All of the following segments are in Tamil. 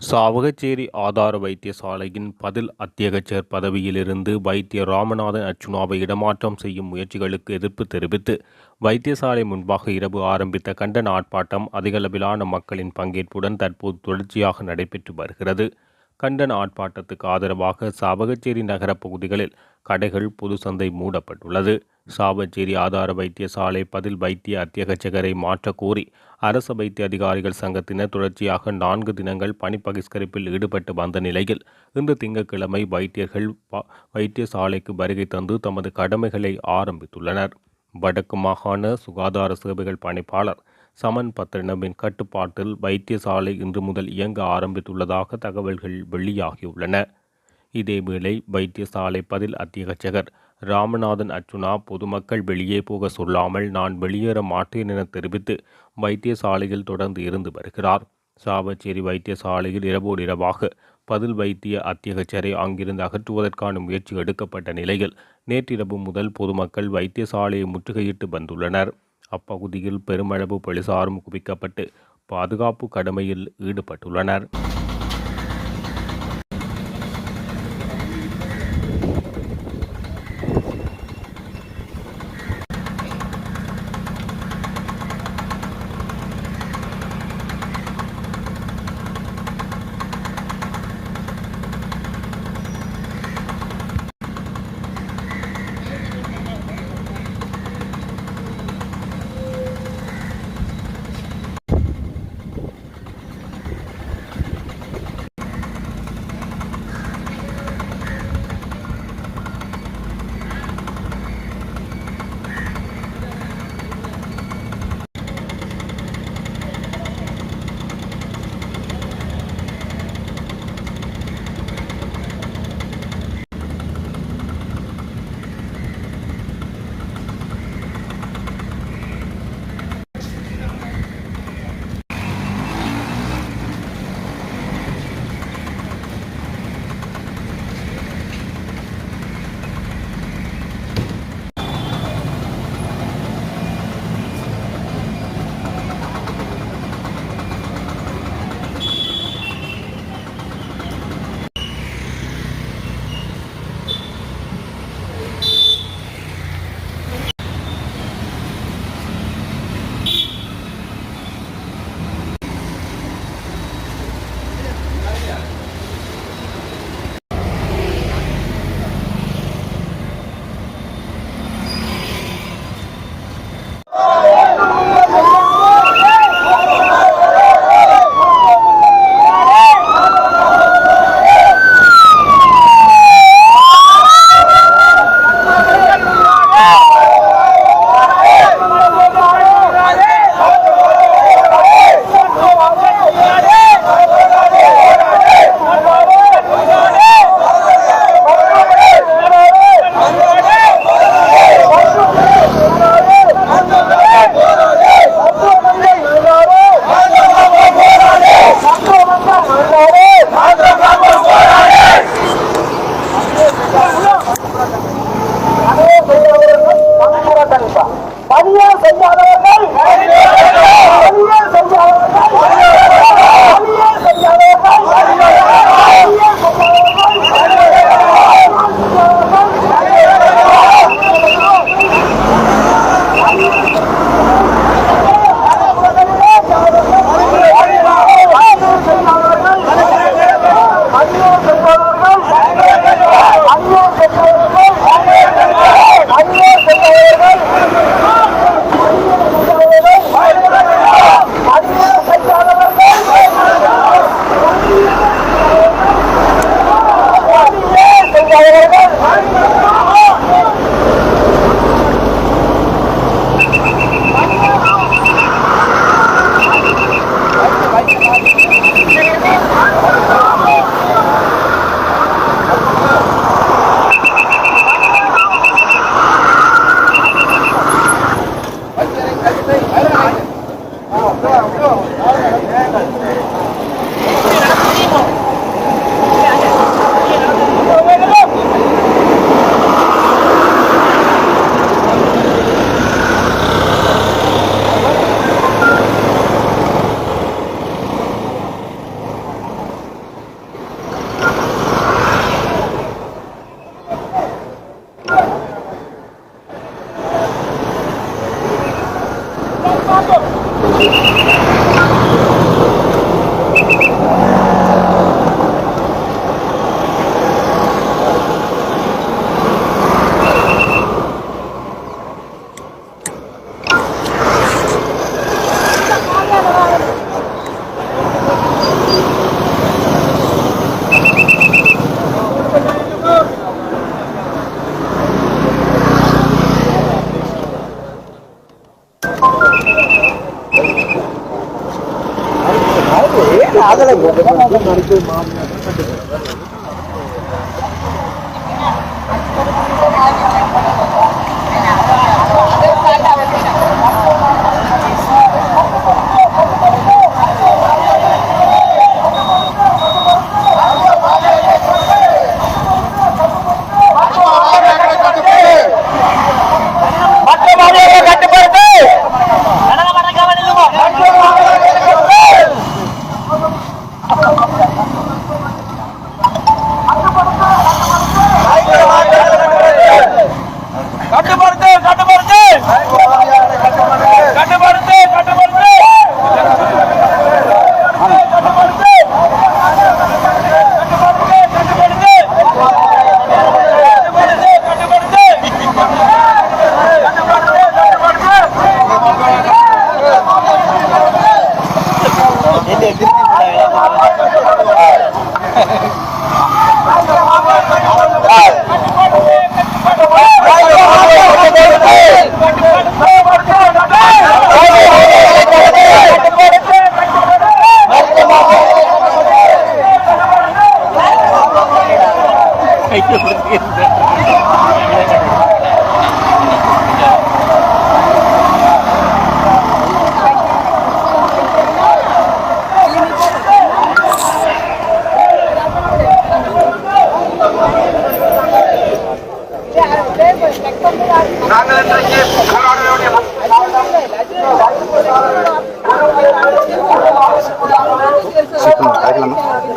சாவகச்சேரி ஆதார வைத்தியசாலையின் பதில் அத்தியகச்சர் பதவியிலிருந்து வைத்திய ராமநாதன் அர்ச்சுனாவை இடமாற்றம் செய்யும் முயற்சிகளுக்கு எதிர்ப்பு தெரிவித்து வைத்தியசாலை முன்பாக இரவு ஆரம்பித்த கண்டன ஆர்ப்பாட்டம் அதிகளவிலான மக்களின் பங்கேற்புடன் தற்போது தொடர்ச்சியாக நடைபெற்று வருகிறது. கண்டன ஆர்ப்பாட்டத்துக்கு ஆதரவாக சாவகச்சேரி நகர பகுதிகளில் கடைகள் பொது சந்தை மூடப்பட்டுள்ளது. சாவச்சேரி ஆதார வைத்தியசாலை பதில் வைத்திய அத்தியகச்சகரை மாற்றக்கோரி அரச வைத்திய அதிகாரிகள் சங்கத்தினர் தொடர்ச்சியாக நான்கு தினங்கள் பணி பகிஷ்கரிப்பில் ஈடுபட்டு வந்த நிலையில் இன்று திங்கட்கிழமை வைத்தியர்கள் ப- வைத்தியசாலைக்கு வருகை தந்து தமது கடமைகளை ஆரம்பித்துள்ளனர். வடக்கு மாகாண சுகாதார சேவைகள் பணிப்பாளர் சமன் பத்திரனவின் கட்டுப்பாட்டில் வைத்தியசாலை இன்று முதல் இயங்க ஆரம்பித்துள்ளதாக தகவல்கள் வெளியாகியுள்ளன. இதேவேளை வைத்தியசாலை பதில் அத்தியகச்சகர் ராமநாதன் அர்ச்சுனா பொதுமக்கள் வெளியே போக சொல்லாமல் நான் வெளியேற மாட்டேன் என தெரிவித்து வைத்தியசாலையில் தொடர்ந்து இருந்து வருகிறார். சாவச்சேரி வைத்தியசாலையில் இரவோடு இரவாக பதில் வைத்திய அத்தியகச்சரை அங்கிருந்து அகற்றுவதற்கான முயற்சி எடுக்கப்பட்ட நிலையில் நேற்றிரவு முதல் பொதுமக்கள் வைத்தியசாலையை முற்றுகையிட்டு வந்துள்ளனர். அப்பகுதியில் பெருமளவு போலீசாரும் குவிக்கப்பட்டு பாதுகாப்பு கடமையில் ஈடுபட்டுள்ளனர். கண்டிப்பா மதியம் செய்யாதவர்கள் அதில் மாமியார்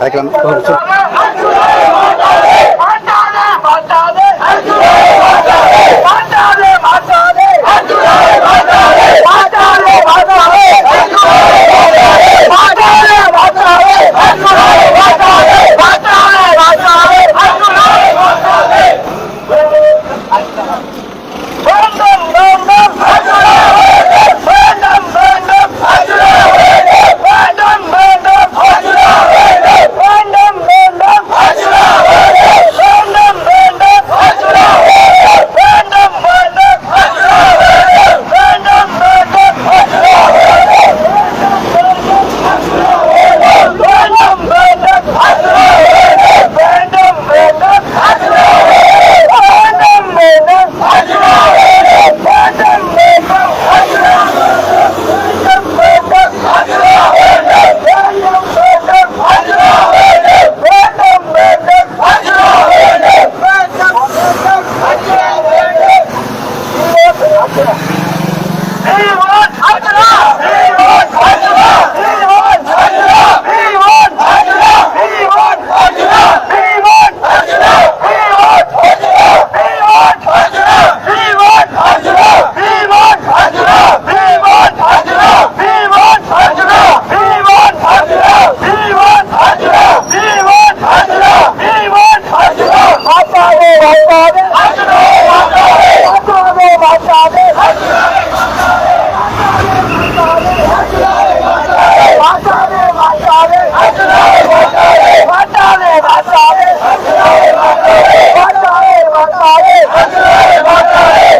দেখলাম।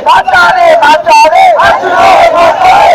맞다네 맞다네. 맞추러 맞다